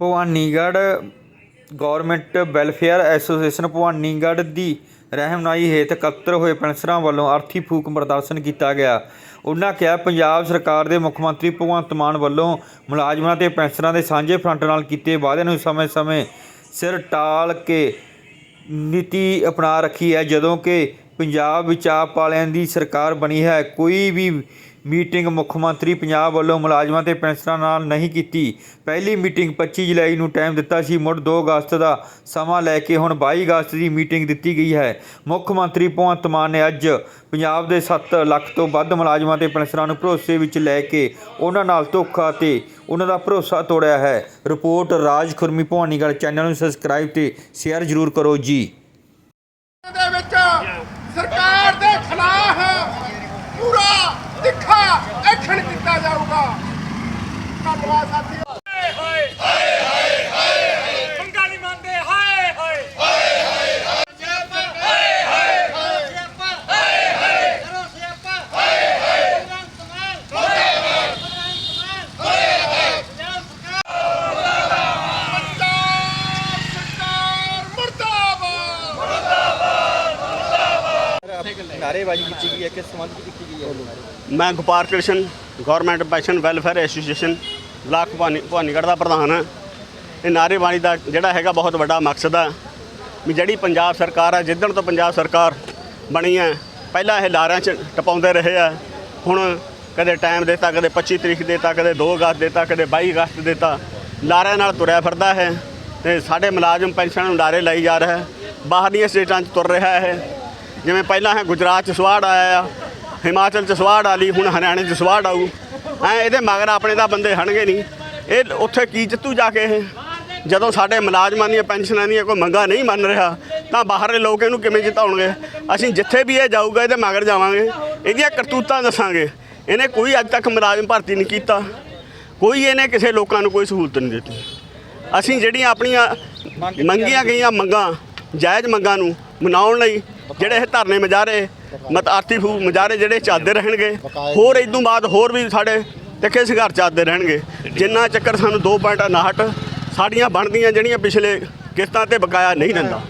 Bhawanigarh government welfare association Bhawanigarh ਦੀ ਰਹਿਨੁਮਾਈ ਹੇਠ ਇਕੱਤਰ ਹੋਏ ਪੈਨਸਰਾਂ ਵੱਲੋਂ ਅਰਥੀ ਫੂਕ ਪ੍ਰਦਰਸ਼ਨ ਕੀਤਾ ਗਿਆ। ਉਨ੍ਹਾਂ ਕਿਹਾ, ਪੰਜਾਬ ਸਰਕਾਰ ਦੇ ਮੁੱਖ ਮੰਤਰੀ ਭਗਵੰਤ ਮਾਨ ਵੱਲੋਂ ਮੁਲਾਜ਼ਮਾਂ ਤੇ ਪੈਨਸਰਾਂ ਦੇ ਸਾਂਝੇ ਫਰੰਟ ਨਾਲ ਕੀਤੇ ਵਾਅਦਿਆਂ ਨੂੰ ਸਮੇਂ-ਸਮੇਂ ਸਿਰ ਟਾਲ ਕੇ ਨੀਤੀ ਅਪਣਾ ਰੱਖੀ ਹੈ। ਜਦੋਂ ਕਿ ਪੰਜਾਬ ਵਿੱਚ ਆਪ ਵਾਲਿਆਂ ਦੀ ਸਰਕਾਰ ਬਣੀ ਹੈ, ਕੋਈ ਵੀ ਮੀਟਿੰਗ ਮੁੱਖ ਮੰਤਰੀ ਪੰਜਾਬ ਵੱਲੋਂ ਮੁਲਾਜ਼ਮਾਂ ਤੇ ਪੈਨਸ਼ਨਰਾਂ ਨਾਲ ਨਹੀਂ ਕੀਤੀ। ਪਹਿਲੀ ਮੀਟਿੰਗ 25 ਜੁਲਾਈ ਨੂੰ ਟਾਈਮ ਦਿੱਤਾ ਸੀ। ਮੁੜ 2 ਅਗਸਤ ਦਾ ਸਮਾਂ ਲੈ ਕੇ ਹੁਣ 22 ਅਗਸਤ ਦੀ ਮੀਟਿੰਗ ਦਿੱਤੀ ਗਈ ਹੈ। ਮੁੱਖ ਮੰਤਰੀ ਭਗਵੰਤ ਮਾਨ ਨੇ ਅੱਜ ਪੰਜਾਬ ਦੇ 7 ਲੱਖ ਤੋਂ ਵੱਧ ਮੁਲਾਜ਼ਮਾਂ ਤੇ ਪੈਨਸ਼ਨਰਾਂ ਨੂੰ ਭਰੋਸੇ ਵਿੱਚ ਲੈ ਕੇ ਉਹਨਾਂ ਨਾਲ ਧੋਖਾ ਤੇ ਉਹਨਾਂ ਦਾ ਭਰੋਸਾ ਤੋੜਿਆ ਹੈ। ਰਿਪੋਰਟ ਰਾਜ ਖੁਰਮੀ ਭਵਾਨੀਗੜ੍ਹ ਚੈਨਲ ਨੂੰ ਸਬਸਕ੍ਰਾਈਬ ਤੇ ਸ਼ੇਅਰ ਜ਼ਰੂਰ ਕਰੋ ਜੀ। ਦੇ ਵਿੱਚ ਸਰਕਾਰ ਦੇ ਖਿਲਾਫ ਪੂਰਾ ਤਿੱਖਾ ਐਕਸ਼ਨ ਕੀਤਾ ਜਾਊਗਾ ਧੰਨਵਾਦ ਸਾਥੀਓ ਹਾਏ ਹਾਏ ਹਾਏ ਹਾਏ ਮੰਗਾ ਨਹੀਂ ਮੰਨਦੇ ਹਾਏ ਹਾਏ ਪੰਜਾਬ ਸਰਕਾਰ ਮੁਰਦਾਬਾਦ ਨਾਰੇਬਾਜ਼ੀ ਕੀਤੀ ਗਈ ਹੈ, ਕਿਸ ਸੰਬੰਧ ਵਿੱਚ ਕੀਤੀ ਗਈ ਹੈ? ਮੈਂ Gopal Krishan government pension welfare association block Bhawani, Bhawanigarh ਦਾ ਪ੍ਰਧਾਨ ਹਾਂ। ਇਹ ਨਾਅਰੇਬਾਜ਼ੀ ਦਾ ਜਿਹੜਾ ਹੈਗਾ ਬਹੁਤ ਵੱਡਾ ਮਕਸਦ ਹੈ ਵੀ ਜਿਹੜੀ ਪੰਜਾਬ ਸਰਕਾਰ ਹੈ ਜਿੱਦਣ ਤੋਂ ਪੰਜਾਬ ਸਰਕਾਰ ਬਣੀ ਹੈ ਪਹਿਲਾਂ ਇਹ ਲਾਰਿਆਂ 'ਚ ਟਪਾਉਂਦੇ ਰਹੇ ਆ। ਹੁਣ ਕਦੇ ਟਾਈਮ ਦਿੱਤਾ, ਕਦੇ 25 ਤਰੀਕ ਦਿੱਤਾ, ਕਦੇ 2 ਅਗਸਤ ਦਿੱਤਾ, ਕਦੇ 22 ਅਗਸਤ ਦਿੱਤਾ। ਲਾਰਿਆਂ ਨਾਲ ਤੁਰਿਆ ਫਿਰਦਾ ਹੈ ਤੇ ਸਾਡੇ ਮੁਲਾਜ਼ਮ ਪੈਨਸ਼ਨ ਨੂੰ ਲਾਰੇ ਲਾਈ ਜਾ ਰਿਹਾ ਹੈ। ਬਾਹਰਲੀਆਂ ਸਟੇਟਾਂ 'ਚ ਤੁਰ ਰਿਹਾ ਹੈ। ਜਿਵੇਂ ਪਹਿਲਾਂ ਹੈ ਗੁਜਰਾਤ 'ਚ ਸਵਾੜ ਆਇਆ ਆ ਹਿਮਾਚਲ 'ਚ ਸਵਾੜ ਆਲੀ ਹੁਣ ਹਰਿਆਣੇ 'ਚ ਸਵਾੜ ਆਊ। ਐ ਇਹਦੇ ਮਗਰ ਆਪਣੇ ਤਾਂ ਬੰਦੇ ਹਣਗੇ ਨਹੀਂ। ਇਹ ਉੱਥੇ ਕੀ ਜਿੱਤੂ ਜਾ ਕੇ ਇਹ? ਜਦੋਂ ਸਾਡੇ ਮੁਲਾਜ਼ਮਾਂ ਦੀਆਂ ਪੈਨਸ਼ਨਾਂ ਦੀਆਂ ਕੋਈ ਮੰਗਾਂ ਨਹੀਂ ਮੰਨ ਰਿਹਾ ਤਾਂ ਬਾਹਰਲੇ ਲੋਕ ਇਹਨੂੰ ਕਿਵੇਂ ਜਿਤਾਉਣਗੇ? ਅਸੀਂ ਜਿੱਥੇ ਵੀ ਇਹ ਜਾਊਗਾ ਇਹਦੇ ਮਗਰ ਜਾਵਾਂਗੇ। ਇਹਦੀਆਂ ਕਰਤੂਤਾਂ ਦੱਸਾਂਗੇ। ਇਹਨੇ ਕੋਈ ਅੱਜ ਤੱਕ ਮੁਲਾਜ਼ਮ ਭਰਤੀ ਨਹੀਂ ਕੀਤਾ। ਕੋਈ ਇਹਨੇ ਕਿਸੇ ਲੋਕਾਂ ਨੂੰ ਕੋਈ ਸਹੂਲਤ ਨਹੀਂ ਦਿੱਤੀ। ਅਸੀਂ ਜਿਹੜੀਆਂ ਆਪਣੀਆਂ ਮੰਗੀਆਂ ਗਈਆਂ ਮੰਗਾਂ ਜਾਇਜ਼ ਮੰਗਾਂ ਨੂੰ ਮਨਾਉਣ ਲਈ ਜਿਹੜੇ ਇਹ ਧਰਨੇ ਮਜਾਰੇ, ਮਤ ਆਰਥਿਕ ਫੂ ਮਜਾਰੇ ਜਿਹੜੇ ਚੱਲਦੇ ਰਹਿਣਗੇ, ਹੋਰ ਇਦੋਂ ਬਾਅਦ ਹੋਰ ਵੀ ਸਾਡੇ ਤਿੱਖੇ ਸੰਘਰਸ਼ ਚੱਲਦੇ ਰਹਿਣਗੇ। ਜਿੰਨਾ ਚੱਕਰ ਸਾਨੂੰ 2.59 ਸਾਡੀਆਂ ਬਣਦੀਆਂ ਜਿਹੜੀਆਂ ਪਿਛਲੇ ਕਿਸ਼ਤਾਂ ਤੇ ਬਕਾਇਆ ਨਹੀਂ ਦਿੰਦਾ।